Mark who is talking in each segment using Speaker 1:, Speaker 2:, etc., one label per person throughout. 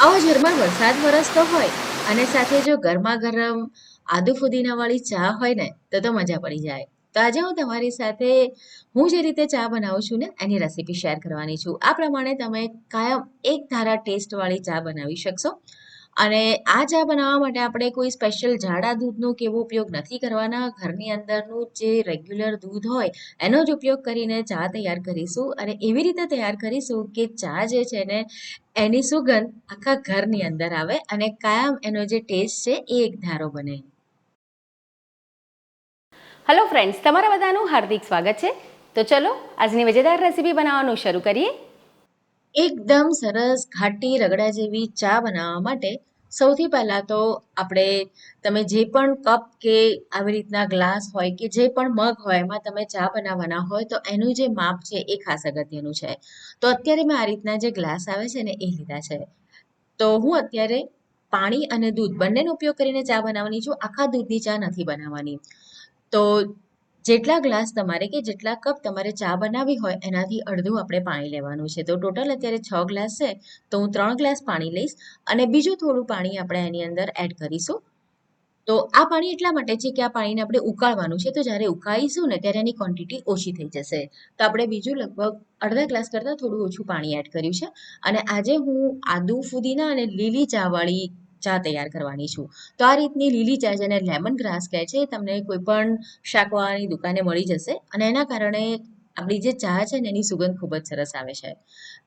Speaker 1: આવા ઝરમર વરસાદ વરસતો હોય અને સાથે જો ગરમા ગરમ આદુ ફુદીનાવાળી ચા હોય ને, તો તો મજા પડી જાય. તો આજે હું તમારી સાથે હું જે રીતે ચા બનાવું છું ને, એની રેસીપી શેર કરવાની છું. આ પ્રમાણે તમે કાયમ એક ધારા ટેસ્ટવાળી ચા બનાવી શકશો. અને આ ચા બનાવવા માટે આપણે કોઈ સ્પેશિયલ જાડા દૂધનો કે એવો ઉપયોગ નથી કરવાના. ઘરની અંદરનું જે રેગ્યુલર દૂધ હોય એનો જ ઉપયોગ કરીને ચા તૈયાર કરીશું અને એવી રીતે તૈયાર કરીશું કે ચા જે છે ને એની સુગંધ આખા ઘરની અંદર આવે અને કાયમ એનો જે ટેસ્ટ છે એ એક ધારો બને.
Speaker 2: હલો ફ્રેન્ડ્સ તમારા બધાનું હાર્દિક સ્વાગત છે. તો ચલો આજની મજેદાર રેસીપી બનાવવાનું શરૂ કરીએ.
Speaker 1: એકદમ સરસ ઘાટી રગડા જેવી ચા બનાવવા માટે સૌથી પહેલાં તો આપણે તમે જે પણ કપ કે આવી રીતના ગ્લાસ હોય કે જે પણ મગ હોય એમાં તમે ચા બનાવવાના હોય તો એનું જે માપ છે એ ખાસ અગત્યનું છે. તો અત્યારે મેં આ રીતના જે ગ્લાસ આવે છે ને એ લીધા છે. તો હું અત્યારે પાણી અને દૂધ બંનેનો ઉપયોગ કરીને ચા બનાવવાની છું. આખા દૂધની ચા નથી બનાવવાની. તો જેટલા ગ્લાસ તમારે કે જેટલા કપ તમારે ચા બનાવવી હોય, એનાથી અડધું આપણે પાણી લેવાનું છે. તો ટોટલ અત્યારે છ ગ્લાસ છે, તો હું ત્રણ ગ્લાસ પાણી લઈશ અને બીજું થોડું પાણી આપણે એની અંદર એડ કરીશું. તો આ પાણી એટલા માટે છે કે આ પાણીને આપણે ઉકાળવાનું છે. તો જ્યારે ઉકાળીશું ને ત્યારે એની ક્વોન્ટિટી ઓછી થઈ જશે. તો આપણે બીજું લગભગ અડધા ગ્લાસ કરતાં થોડું ઓછું પાણી એડ કર્યું છે. અને આજે હું આદુ ફુદીના અને લીલી ચાવાળી ચા તૈયાર કરવાની છું. તો આ રીતની લીલી ચા જેને લેમન ગ્રાસ કહે છે તમને કોઈ પણ શાકવાની દુકાને મળી જશે અને એના કારણે આપણી જે ચા છે ને, એની સુગંધ ખૂબ જ સરસ આવે છે.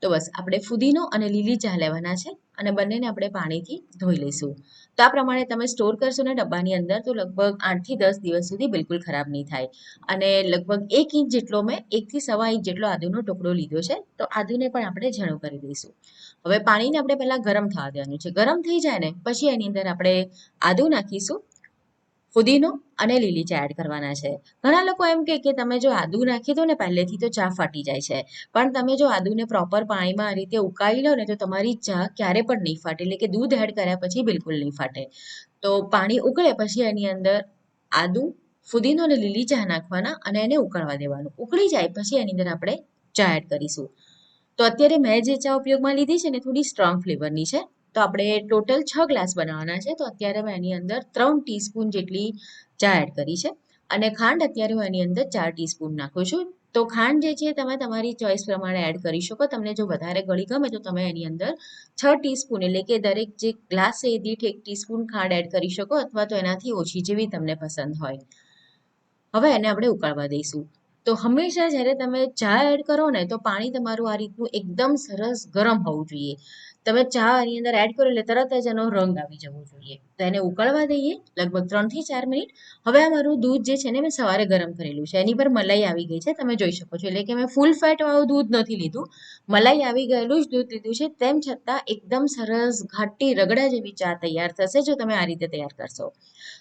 Speaker 1: તો બસ, આપણે ફુદીનો અને લીલી ચા લેવાના છે અને બંનેને આપણે પાણીથી ધોઈ લઈશું. તો આ પ્રમાણે તમે સ્ટોર કરશો ને ડબ્બાની અંદર, તો લગભગ આઠથી દસ દિવસ સુધી બિલકુલ ખરાબ નહીં થાય. અને લગભગ એક ઇંચ જેટલો મેં, એકથી સવા ઇંચ જેટલો આદુનો ટુકડો લીધો છે, તો આદુને પણ આપણે ઝીણું કરી દઈશું. હવે પાણીને આપણે પહેલાં ગરમ થવા દેવાનું છે. ગરમ થઈ જાય ને, પછી એની અંદર આપણે આદુ નાખીશું. ફુદીનો અને લીલી ચા એડ કરવાના છે. ઘણા લોકો એમ કે તમે જો આદુ નાખી દો ને પહેલેથી તો ચા ફાટી જાય છે. પણ તમે જો આદુને પ્રોપર પાણીમાં આ રીતે ઉકાળી લો ને તો તમારી ચા ક્યારે પણ નહીં ફાટે, એટલે કે દૂધ એડ કર્યા પછી બિલકુલ નહીં ફાટે. તો પાણી ઉકળે પછી એની અંદર આદુ, ફુદીનો અને લીલી ચા નાખવાના અને એને ઉકળવા દેવાનું. ઉકળી જાય પછી એની અંદર આપણે ચા એડ કરીશું. તો અત્યારે મેં જે ચા ઉપયોગમાં લીધી છે ને થોડી સ્ટ્રોંગ ફ્લેવરની છે. તો આપણે ટોટલ છ ગ્લાસ બનાવવાના છે. તો અત્યારે મેં એની અંદર ત્રણ ટીસ્પૂન જેટલી ચા એડ કરી છે. અને ખાંડ અત્યારે હું એની અંદર ચાર ટીસ્પૂન નાખું છું. તો ખાંડ જે છે, તમે તમારી ચોઈસ પ્રમાણે એડ કરી શકો. તમને જો વધારે ગળી ગમે તો તમે એની અંદર છ ટીસ્પૂન એટલે કે દરેક જે ગ્લાસ છે દીઠ એક ટીસ્પૂન ખાંડ એડ કરી શકો અથવા તો એનાથી ઓછી જેવી તમને પસંદ હોય. હવે એને આપણે ઉકાળવા દઈશું. તો હંમેશા જ્યારે તમે ચા એડ કરો ને, તો પાણી તમારું આ રીતનું એકદમ સરસ ગરમ હોવું જોઈએ. તમે ચા આની અંદર એડ કરો એટલે તરત જ એનો રંગ આવી જવો જોઈએ. તો એને ઉકળવા દઈએ લગભગ ત્રણથી ચાર મિનિટ. હવે આ મારું દૂધ જે છે ને, મેં સવારે ગરમ કરેલું છે. એની પર મલાઈ આવી ગઈ છે, તમે જોઈ શકો છો. એટલે કે મેં ફૂલ ફેટ વાળું દૂધ નથી લીધું. મલાઈ આવી ગયેલું જ દૂધ લીધું છે. તેમ છતાં એકદમ સરસ ઘાટી રગડા જેવી ચા તૈયાર થશે જો તમે આ રીતે તૈયાર કરશો.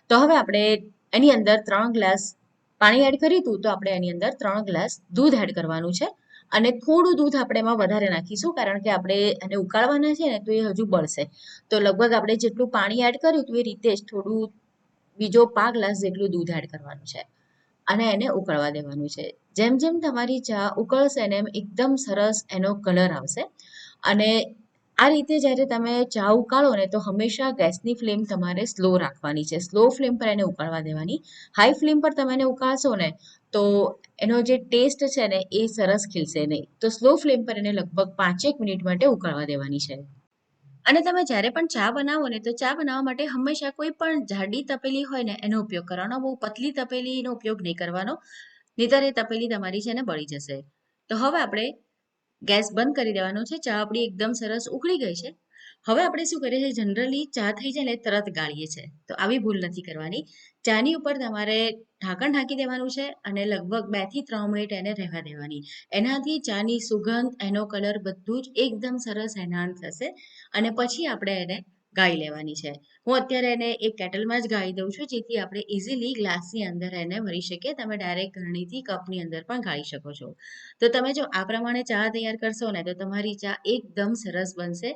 Speaker 1: તો હવે આપણે એની અંદર ત્રણ ગ્લાસ પાણી એડ કર્યું હતું, તો આપણે એની અંદર ત્રણ ગ્લાસ દૂધ એડ કરવાનું છે. અને થોડું દૂધ આપણે એમાં વધારે નાખીશું, કારણ કે આપણે એને ઉકાળવાના છે ને, તો એ હજુ બળશે. તો લગભગ આપણે જેટલું પાણી એડ કર્યું હતું, એ રીતે જ થોડું બીજો પા ગ્લાસ જેટલું દૂધ એડ કરવાનું છે. અને એને ઉકળવા દેવાનું છે. જેમ જેમ તમારી ચા ઉકળશે ને, એમ એકદમ સરસ એનો કલર આવશે. અને આ રીતે જ્યારે તમે ચા ઉકાળો ને તો હંમેશા ગેસની ફ્લેમ તમારે સ્લો રાખવાની છે. સ્લો ફ્લેમ પર એને ઉકાળવા દેવાની. હાઈ ફ્લેમ પર તમે એને ઉકાળશો ને તો એનો જે ટેસ્ટ છે ને એ સરસ ખીલશે નહીં. તો સ્લો ફ્લેમ પર એને લગભગ પાંચેક મિનિટ માટે ઉકાળવા દેવાની છે. અને તમે જ્યારે પણ ચા બનાવો ને તો ચા બનાવવા માટે હંમેશા કોઈ પણ જાડી તપેલી હોય ને એનો ઉપયોગ કરવાનો, બહુ પતલી તપેલીનો ઉપયોગ નહીં કરવાનો નહીતર એ તપેલી તમારી છે ને બળી જશે. તો હવે આપણે ગેસ બંધ કરી દેવાનો છે, ચા આપણી એકદમ સરસ ઉકળી ગઈ છે. હવે આપણે શું કરીએ છીએ, જનરલી ચા થઈ જાય ને તરત ગાળીએ છીએ. તો આવી ભૂલ નથી કરવાની. ચાની ઉપર તમારે ઢાંકણ ઢાંકી દેવાનું છે અને લગભગ બેથી ત્રણ મિનિટ એને રહેવા દેવાની. એનાથી ચાની સુગંધ, એનો કલર બધું જ એકદમ સરસ એનહાન્સ થશે અને પછી આપણે એને ગાળી લેવાની છે. હું અત્યારે એને એક કેટલમાં જ ગાળી દઉં છું, જેથી આપણે ઇઝીલી ગ્લાસની અંદર એને ભરી શકીએ. તમે ડાયરેક્ટ ઘરણીથી કપની અંદર પણ ગાળી શકો છો. તો તમે જો આ પ્રમાણે ચા તૈયાર કરશો ને, તો તમારી ચા એકદમ સરસ બનશે.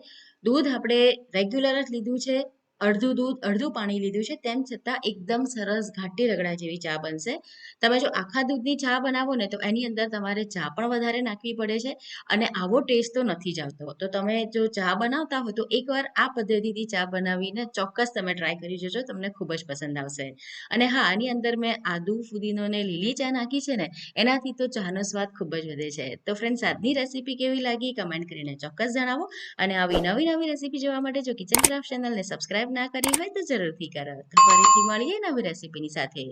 Speaker 1: દૂધ આપણે રેગ્યુલર જ લીધું છે અડધું દૂધ, અડધું પાણી લીધું છે, તેમ છતાં એકદમ સરસ ઘાટી રગડા જેવી ચા બનશે. તમે જો આખા દૂધની ચા બનાવો ને, તો એની અંદર તમારે ચા પણ વધારે નાખવી પડે છે અને આવો ટેસ્ટ તો નથી જ આવતો. તો તમે જો ચા બનાવતા હો, તો એકવાર આ પદ્ધતિથી ચા બનાવીને ચોક્કસ તમે ટ્રાય કરી જોજો, તમને ખૂબ જ પસંદ આવશે. અને હા, આની અંદર મેં આદુ, ફુદીનો ને લીલી ચા નાખી છે ને, એનાથી તો ચાનો સ્વાદ ખૂબ જ વધે છે. તો ફ્રેન્ડ્સ આજની રેસીપી કેવી લાગી? કમેન્ટ કરીને ચોક્કસ જણાવો. અને આવી નવી નવી રેસીપી જોવા માટે જો કિચન ક્રાફ્ટ ચેનલને સબસ્ક્રાઇબ ના કરી હોય તો જરૂરથી કરો. તો ફરીથી મળીએ નવી રેસીપીની સાથે.